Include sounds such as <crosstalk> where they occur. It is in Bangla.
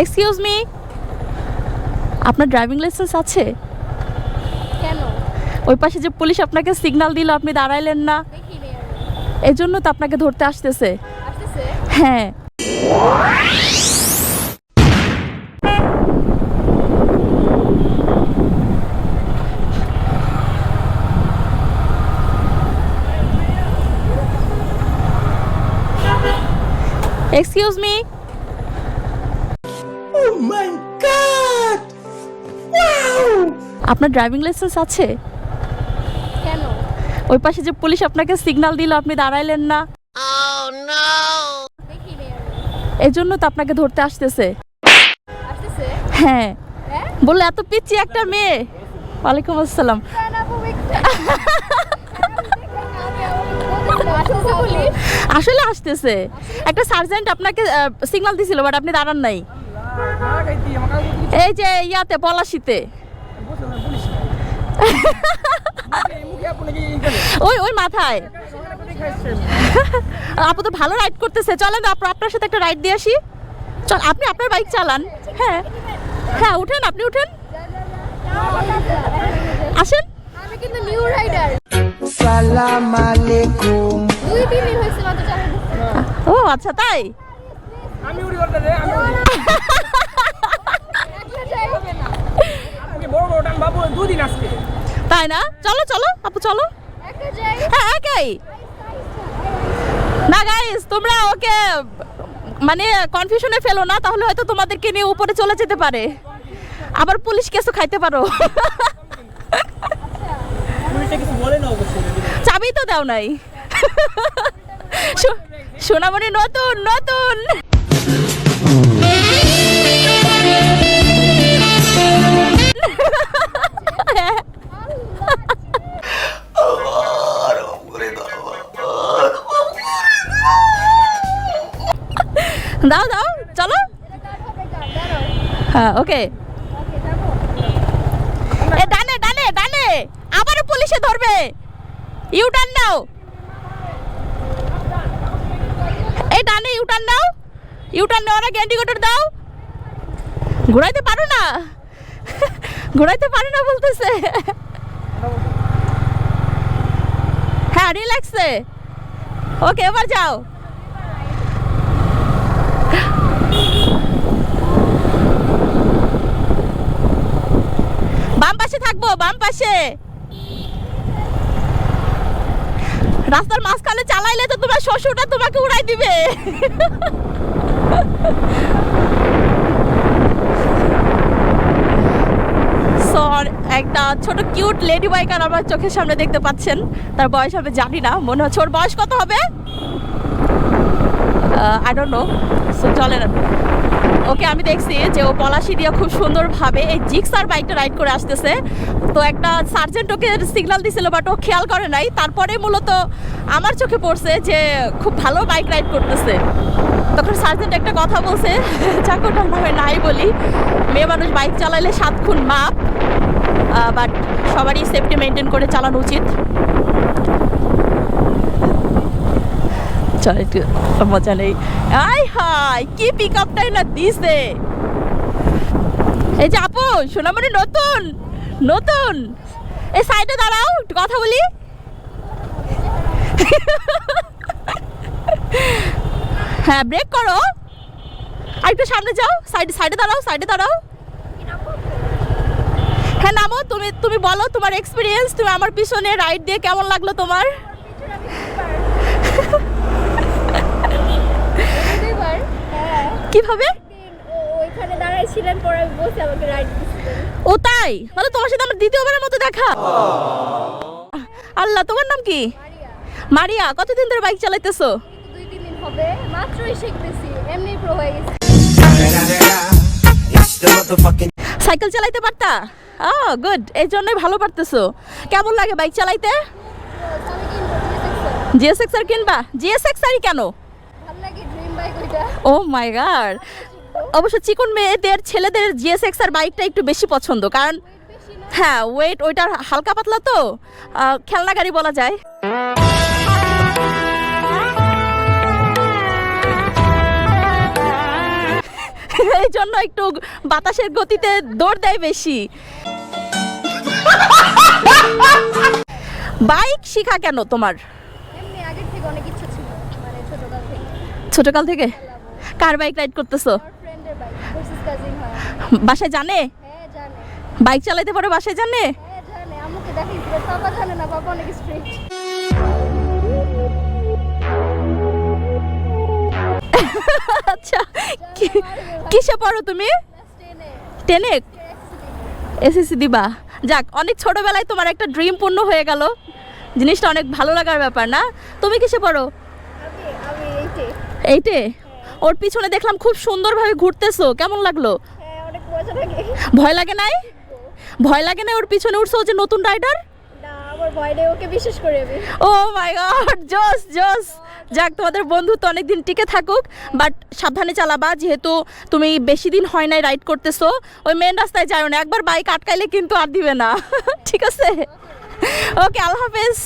এক্সকিউজ মি আপনার ড্রাইভিং লাইসেন্স আছে? কেন? ওই পাশে যে পুলিশ আপনাকে সিগন্যাল দিল আপনি দাঁড়াইলেন না। এই জন্য তো আপনাকে ধরতে আসতেছে। হ্যাঁ। Excuse me Oh my god! Wow! আপনার ড্রাইভিং লাইসেন্স আছে? কেন? ওই পাশে যে পুলিশ আপনাকে সিগন্যাল দিল আপনি দাঁড়াইলেন না। দেখিনি আমি এই জন্য তো আপনাকে ধরতে আসতেছে। আসতেছে? হ্যাঁ। হ্যাঁ? বললে এত পিচ্ছি একটা মেয়ে। ওয়ালাইকুম আসসালাম। আসলে আসতেছে। একটা সার্জেন্ট আপনাকে সিগন্যাল দিছিল বাট আপনি দাঁড়ান নাই। এই যে ইয়াতে পলাশিতে। ওই ওই মাথায়। আপু তো ভালো রাইড করতেছে। চলেন আপু- আপনার সাথে একটা রাইড দিয়ে আসি। চল আপনি আপনার বাইক চালান। হ্যাঁ। হ্যাঁ উঠেন আপনি উঠেন। আসেন। আমি কিন্তু নিউ রাইডার Salam alaikum. দুই তিন দিন হয়েছে মাত্র ও আচ্ছা তাই? আমি উড়ি আমি উড়ি। একলা যাই হবে না আমি বড় বড় টান বাবু দুদিন আজকে। তাই না? চলো চলো আপু চলো। হ্যাঁ একাই না গাইস তোমরা ওকে মানে কনফিউশনে ফেলো না তাহলে হয়তো তোমাদেরকে নিয়ে উপরে চলে যেতে পারে। আবার পুলিশ কেসও খাইতে পারো। চাবি তো দাও নাই। সোনামণি নতুন নতুন। দাও দাও, চলো। হ্যাঁ ওকে এ, ডানে ডানে ডানে। আবারও পুলিশে ধরবে। ইউ টার্ন নাও। এই ডানে ইউ টার্ন নাও। ইউ টার্ন নেওয়ার আগে ইন্ডিকেটর দাও। ঘোরাইতে পারো না। ঘোরাইতে পারো না বলতেছে। হ্যাঁ রিল্যাক্সে ওকে এবার যাও। থাকব বাম পাশে। রাস্তার মাঝখানে চালাইলে তো তোমার শ্বশুরটা তোমাকে উড়াই দিবে। একটা ছোট কিউট লেডি বাইকার আমার চোখের সামনে দেখতে পাচ্ছেন। তার বয়স আমি জানি না, মনে হচ্ছে ওর বয়স কত হবে? আই ডোন্ট নো সো চলেন। ওকে, আমি দেখছি যে ও পলাশি দিয়ে খুব সুন্দরভাবে এই জিক্সার বাইকটা রাইড করে আসতেছে। তো একটা সার্জেন্ট ওকে সিগন্যাল দিছিল বাট ও খেয়াল করে নাই। তারপরে মূলত আমার চোখে পড়ছে যে খুব ভালো বাইক রাইড করতেছে। তখন সার্জেন্ট একটা কথা বলছে চাকরটার নামে নাই বলি। মেয়ে মানুষ বাইক চালাইলে সাত খুন মাপ বাট সবারই সেফটি মেনটেন করে চালানো উচিত। চল একটু মজা নেই আই হাই কি পিক আপটাই না দিছে এই যে আপু, সোনামণি নতুন নতুন। এই সাইডে দাঁড়াও, একটু কথা বলি। হ্যাঁ ব্রেক করো। আর একটু সামনে যাও সাইডে সাইডে দাঁড়াও সাইডে দাঁড়াও। হ্যাঁ নামো, তুমি তুমি বলো তোমার এক্সপিরিয়েন্স তুমি আমার পিছনে রাইড দিয়ে কেমন লাগল তোমার দুইবার হ্যাঁ কীভাবে? ওইখানে দাঁড়াইছিলেন পরে বসে আমাকে রাইড ও তাই? মানে তোমার সাথে আমার দ্বিতীয়বারের মতো দেখা? আল্লাহ তোমার নাম কি? মারিয়া। কতদিন ধরে বাইক চালাইতেছো? দুই তিন দিন হবে। মাত্রই শিখতেছি এমনি প্রো হয়ে গেছে। It's the motherfucking সাইকেল চালাইতে পারতা? ও গুড এই জন্যই ভালো পারতেছো। কেমন লাগে বাইক চালাইতে? জিএসএক্স আর কিনবা? জিএসএক্স আরই কেন ভালো লাগে ড্রিম বাইক ওইটা ও মাই গড অবশ্য চিকন মেয়েদের ছেলেদের জিএসএক্স আর বাইকটা একটু বেশি পছন্দ কারণ হ্যাঁ ওয়েট ওইটা হালকা পাতলা তো খেলনা গাড়ি বলা যায়। <laughs> এই জন্য একটু বাতাসের গতিতে দৌড় দেয় বেশি। <laughs> বাইক শিখা কেন তোমার এমনি আগের থেকে অনেক ইচ্ছা ছিল মানে ছোটকাল থেকে ছোটকাল থেকে? কার বাইক রাইড করতেছো? হয়। বাসায় জানে? হ্যাঁ বাইক চালাইতে পারো বাসায় জানে? হ্যাঁ আচ্ছা কিসে পড়ো তুমি? টেনে এসএসসি দিবা। যাক অনেক ছোটবেলায় তোমার একটা ড্রিম পূর্ণ হয়ে গেল। জিনিসটা অনেক ভালো লাগার ব্যাপার না? তুমি কিসে পড়ো? এইটে? ওর পিছনে দেখলাম খুব সুন্দরভাবে ঘুরতেছো। কেমন লাগল? হ্যাঁ ভয় লাগে নাই? ভয় লাগে না ওর পিছনে উঠছো যে নতুন রাইডার নেই ও মাই গড জোস জোস। যাক তোমাদের বন্ধুত্ব অনেকদিন টিকে থাকুক বাট সাবধানে চালাবা যেহেতু তুমি বেশি দিন হয় নাই রাইড করতেছো। ওই মেন রাস্তায় যাও না একবার বাইক আটকাইলে কিন্তু আর দিবে না। <laughs> ঠিক আছে? ওকে আল্লাহ হাফেজ।